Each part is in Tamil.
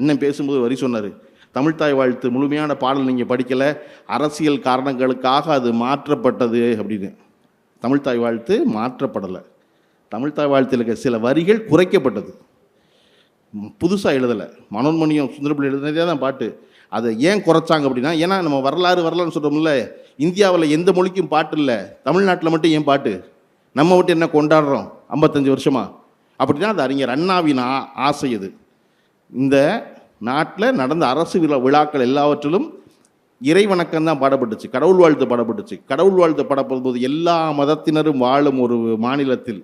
அண்ணன் பேசும்போது வரி சொன்னார். தமிழ்த்தாய் வாழ்த்து முழுமையான பாடல் நீங்கள் படிக்கலை அரசியல் காரணங்களுக்காக அது மாற்றப்பட்டது அப்படின்னு. தமிழ்த்தாய் வாழ்த்து மாற்றப்படலை. தமிழ்த்தாய் வாழ்த்தில் இருக்க சில வரிகள் குறைக்கப்பட்டது. புதுசாக எழுதலை. மனோன்மணியம் சுந்தரபிள்ளி எழுதினதே தான் பாட்டு. அதை ஏன் குறைச்சாங்க அப்படின்னா ஏன்னா நம்ம வரலாறு வரலாறுன்னு சொல்கிறோம்ல இந்தியாவில் எந்த மொழிக்கும் பாட்டு இல்லை. தமிழ்நாட்டில் மட்டும் ஏன் பாட்டு? நம்ம மட்டும் என்ன கொண்டாடுறோம்? ஐம்பத்தஞ்சு வருஷமா. அப்படின்னா அது அறிஞர் அண்ணாவின் ஆசை அது. இந்த நாட்டில் நடந்த அரசு விழா விழாக்கள் எல்லாவற்றிலும் இறை வணக்கம் தான் பாடப்பட்டுச்சு. கடவுள் வாழ்த்து பாடப்பட்டுச்சு. கடவுள் வாழ்த்து பாடப்படும் போது எல்லா மதத்தினரும் வாழும் ஒரு மாநிலத்தில்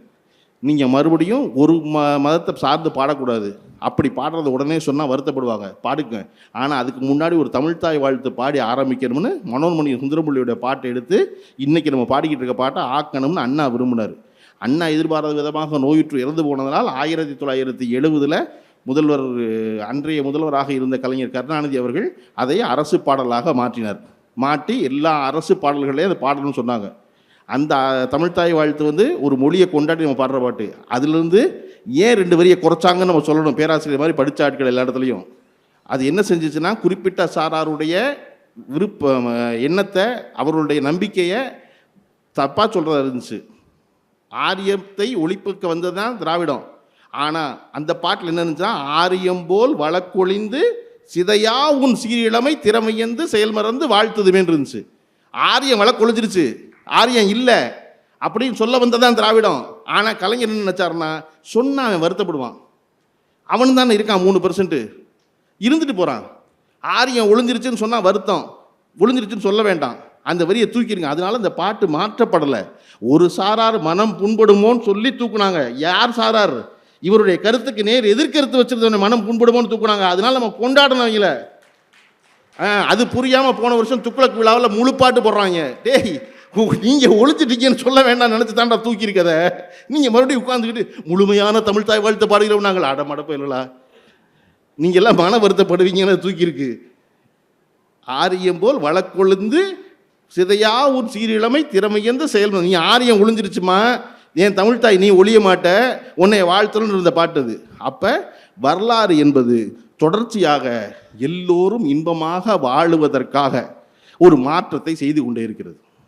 நீங்கள் மறுபடியும் ஒரு ம மதத்தை சார்ந்து பாடக்கூடாது. அப்படி பாடுறது உடனே சொன்னால் வருத்தப்படுவாங்க. பாடுங்க. ஆனால் அதுக்கு முன்னாடி ஒரு தமிழ்த்தாய் வாழ்த்து பாடி ஆரம்பிக்கணும்னு மனோன்மணி சுந்தரமுள்ளியோட பாட்டை எடுத்து இன்றைக்கி நம்ம பாடிக்கிட்டு இருக்க பாட்டை ஆக்கணும்னு அண்ணா விரும்பினார். அண்ணா எதிர்பாராத விதமாக நோயுற்று இறந்து போனதனால் ஆயிரத்தி தொள்ளாயிரத்தி எழுபதில் முதல்வர் அன்றைய முதல்வராக இருந்த கலைஞர் கருணாநிதி அவர்கள் அதை அரசு பாடலாக மாற்றினார். மாற்றி எல்லா அரசு பாடல்களையும் அதை பாடணும்னு சொன்னாங்க. அந்த தமிழ்த்தாய் வாழ்த்து வந்து ஒரு மொழியை கொண்டாடி நம்ம பாடுற பாட்டு. அதுலேருந்து ஏன் ரெண்டு வரியை குறைச்சாங்கன்னு நம்ம சொல்லணும். பேராசிரியர் மாதிரி படித்த ஆட்கள் எல்லா இடத்துலையும். அது என்ன செஞ்சுச்சுன்னா குறிப்பிட்ட சாராருடைய விருப்ப எண்ணத்தை அவர்களுடைய நம்பிக்கையை தப்பாக சொல்கிறதா இருந்துச்சு. ஆரியத்தை ஒழிப்புக்கு வந்தது தான் திராவிடம். ஆனால் அந்த பாட்டில் என்ன இருந்துச்சுன்னா ஆரியம் போல் வழக்கொழிந்து சிதையா உன் சீரிழமை திறமையந்து செயல்மறந்து வாழ்த்துதுமேன்னு இருந்துச்சு. ஆரியம் வழக்கொழிஞ்சிருச்சு ஆரியம் இல்லை அப்படின்னு சொல்ல வந்ததான் திராவிடம். ஆனால் கலைஞர் என்ன நினச்சாருன்னா சொன்னால் அவன் வருத்தப்படுவான். அவனு தானே இருக்கான் மூணு பர்சன்ட்டு இருந்துட்டு போகிறான் ஆரியம் ஒளிஞ்சிருச்சுன்னு சொன்னால் வருத்தம். ஒளிஞ்சிருச்சுன்னு சொல்ல வேண்டாம். அந்த வரியை தூக்கிடுங்க. அதனால இந்த பாட்டு மாற்றப்படலை. ஒரு சாரார் மனம் புண்படுமோன்னு சொல்லி தூக்குனாங்க. யார் சாரார்? இவருடைய கருத்துக்கு நேர் எதிர்கருத்து வச்சிருந்தவனை மனம் புண்படுமோன்னு தூக்குனாங்க. அதனால நம்ம கொண்டாடணும் அவங்கள ஆ, அது புரியாமல் போன வருஷம் துக்குளக் விழாவில் முழு பாட்டு போடுறாங்க. டேய் நீங்கள் ஒழிச்சிட்டீங்கன்னு சொல்ல வேண்டாம் நினச்சி தாண்டா தூக்கியிருக்கத. நீங்கள் மறுபடியும் உட்காந்துக்கிட்டு முழுமையான தமிழ் தாய் வாழ்த்து பாடுகிறோம் நாங்கள் அடமடப்ப இல்லைலா நீங்கள் எல்லாம் மன வருத்தப்படுவீங்கன்னு தூக்கியிருக்கு. ஆரியம் போல் வழக்கொழுந்து சிதையா உன் சீரிழமை திறமையந்த செயல். நீ ஆரியம் ஒழிஞ்சிருச்சுமா என் தமிழ்தாய் நீ ஒழிய மாட்ட உன்னை வாழ்த்தணும்னு இருந்த பாட்டு அது. அப்போ வரலாறு என்பது தொடர்ச்சியாக எல்லோரும் இன்பமாக வாழுவதற்காக ஒரு மாற்றத்தை செய்து கொண்டே இருக்கிறது.